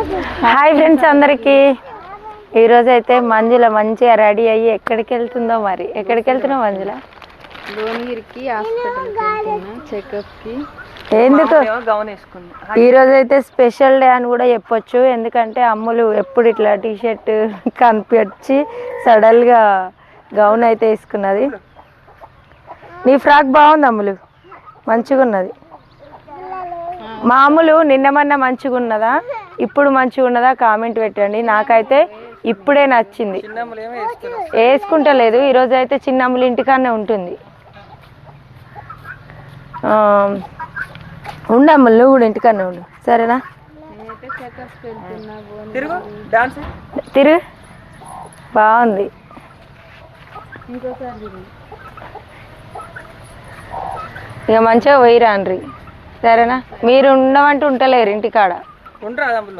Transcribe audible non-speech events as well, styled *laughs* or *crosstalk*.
Hi friends అందరికి. ఈరోజు అయితే మంజుల మంచిగా రెడీ అయ్యి ఎక్కడికి వెళ్తుందో మరి. ఎక్కడికి వెళ్తున్నావు మంజుల? భువనగిరికి చెకప్కి. ఎందుకు? గౌన్ వేసుకుంది ఈ రోజు అయితే స్పెషల్ డే అని కూడా చెప్పొచ్చు. ఎందుకంటే అమ్ములు ఎప్పుడు ఇట్లా టీ షర్ట్ *laughs* కనిపించి సడన్గా గౌన్ అయితే వేసుకున్నది. నీ ఫ్రాక్ బాగుంది అమ్ములు. మంచిగా ఉన్నది మామూలు నిన్న మొన్న మంచిగా ఉన్నదా ఇప్పుడు మంచిగా ఉన్నదా కామెంట్ పెట్టండి. నాకైతే ఇప్పుడే నచ్చింది. చిన్నమ్మలు వేసుకుంటలేదు ఈరోజు అయితే చిన్న అమ్ములు ఇంటికాడనే ఉంటుంది. ఆ, ఉండు అమ్ములు నువ్వు కూడా ఇంటికాడనే ఉండు. సరేనా? తిరుగు బాగుంది. ఇక మంచిగా పోయి రాండ్రి సరేనా? మీరు ఉండమంటే ఉంటలేరు ఇంటికాడ. ஒன்றாதான் பிள்ளை